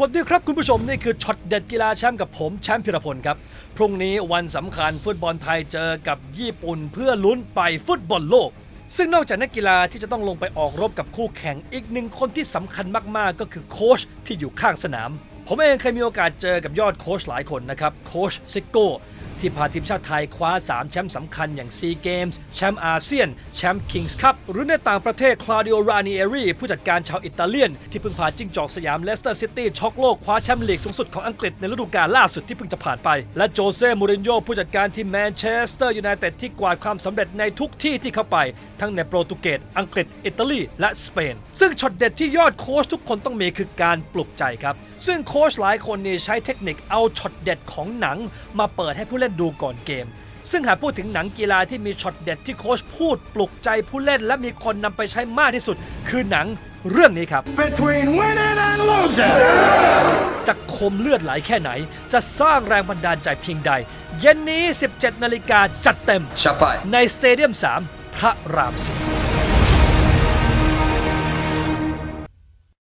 สวัสดีครับคุณผู้ชม นี่คือช็อตเด็ดกีฬาแชมป์กับผมแชมป์พิรพลครับ พรุ่งนี้วันสำคัญฟุตบอลไทยเจอกับญี่ปุ่นเพื่อลุ้นไปฟุตบอลโลก ซึ่งนอกจากนักกีฬาที่จะต้องลงไปออกรบกับคู่แข่งอีกหนึ่งคนที่สำคัญมากๆ ก็คือโค้ชที่อยู่ข้างสนาม ผมเองเคยมีโอกาสเจอกับยอดโค้ชหลายคนนะครับ โค้ชซิโก้ ที่พาทีมชาติไทยคว้า 3 แชมป์สำคัญอย่างซีเกมส์แชมป์อาเซียน แชมป์คิงส์คัพหรือในต่างประเทศคลาดิโอรานิเอรีผู้จัดการชาวอิตาเลียน ที่เพิ่งพาจิ้งจอกสยามเลสเตอร์ซิตี้ช็อกโลกคว้าแชมป์ลีกสูงสุดของอังกฤษในฤดูกาลล่าสุดที่เพิ่งจะผ่านไป และโจเซ่มูรินโญ่ผู้จัดการทีมแมนเชสเตอร์ยูไนเต็ดที่กวาดความสำเร็จในทุกที่ที่เข้าไป ทั้งในโปรตุเกสอังกฤษอิตาลีและสเปน ซึ่งช็อตเด็ดที่ยอดโค้ชทุกคนต้องมีคือการปลุกใจครับซึ่งโคชหลายคนนี่ใช้เทคนิคเอาช็อตเด็ดของหนัง มาเปิดให้ผู้เล่นดูก่อนเกม ซึ่งหากพูดถึงหนังกีฬาที่มีช็อตเด็ดที่โค้ชพูดปลุกใจผู้เล่นและมีคนนำไปใช้มากที่สุด คือหนังเรื่องนี้ครับ between winning and losing. จะคมเลือดไหลแค่ไหน จะสร้างแรงบันดาลใจเพียงใด เย็นนี้ 17 นาฬิกาจัดเต็ม Chapai. ในสเตเดียม 3 พระรามสี